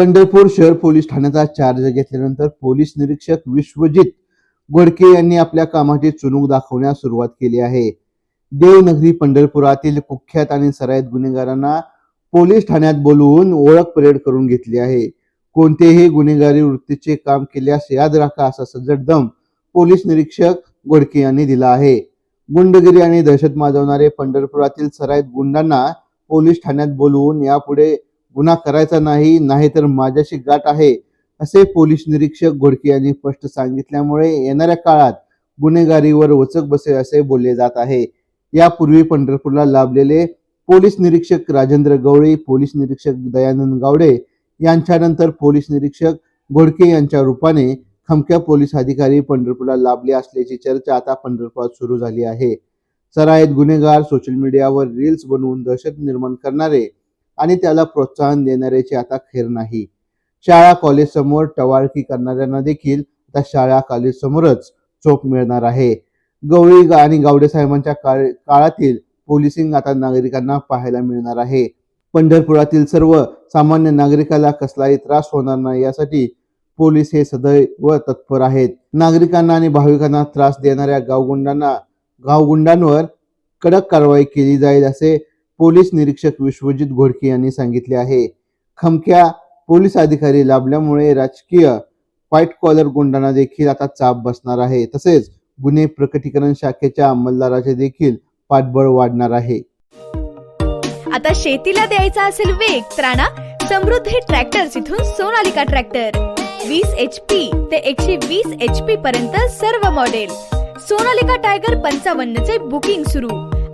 पंढरपूर शहर पोलीस ठाण्याचा चार्ज घेतल्यानंतर पोलीस निरीक्षक विश्वजित गोडके यांनी आपल्या कामाची चुणूक दाखवण्यास सुरुवात केली आहे. देवनगरी पंढरपुरातील कुख्यात आणि सराईत गुन्हेगारांना पोलीस ठाण्यात बोलवून ओळख परेड करून घेतली आहे. कोणतेही गुन्हेगारी वृत्तीचे काम केल्यास याद राखा असा सजडदम दम पोलीस निरीक्षक गोडके यांनी दिला आहे. गुंडगिरी आणि दहशत माजवणारे पंढरपुरातील सराईत गुंडांना पोलीस ठाण्यात बोलवून यापुढे गुन्हा करायचा नाही नाहीतर माझ्याशी गाठ आहे असे पोलीस निरीक्षक घोडके यांनी स्पष्ट सांगितल्यामुळे येणाऱ्या काळात गुन्हेगारीवर वचक बसेल असे बोलले जात आहे. यापूर्वी पंढरपूरला लाभलेले पोलीस निरीक्षक राजेंद्र गवळी पोलीस निरीक्षक दयानंद गावडे यांच्यानंतर पोलीस निरीक्षक घोडके यांच्या रूपाने खमक्या पोलीस अधिकारी पंढरपूरला लाभले असल्याची चर्चा आता पंढरपुरात सुरू झाली आहे. सराईत गुन्हेगार सोशल मीडियावर रील्स बनवून दहशत निर्माण करणारे आणि त्याला प्रोत्साहन देणाऱ्याची आता खेर नाही. शाळा कॉलेज समोर टवाळकी करणाऱ्यांना देखील आता शाळा कॉलेज समोरच चोप मिळणार आहे. गवळी आणि गावडे साहेबांच्या काळ- काळातील पोलिसिंग आता नागरिकांना पाहायला मिळणार आहे. पंढरपुरातील सर्व सामान्य नागरिकाला कसलाही त्रास होणार नाही यासाठी पोलीस हे सदैव तत्पर आहेत. नागरिकांना आणि भाविकांना त्रास देणाऱ्या गावगुंडांना गावगुंडांवर कडक कारवाई केली जाईल असे पोलीस निरीक्षक विश्वजित घोडके यांनी सांगितले आहे. खमक्या पोलीस अधिकारी लाभल्यामुळे राजकीय व्हाईट कॉलर गुंडांना देखील आता चाप बसणार आहे. तसेच गुन्हे प्रकटीकरण शाखेच्या अंमलदाराचे देखील पाठबळ वाढणार आहे. आता शेतीला द्यायचा असेल वेग तर आणा समृद्धी ट्रॅक्टर इथून सोनालिका ट्रॅक्टर वीस एच पी ते एकशे वीस एच पी पर्यंत सर्व मॉडेल सोनालिका टायगर पंचावन्न चे बुकिंग सुरू.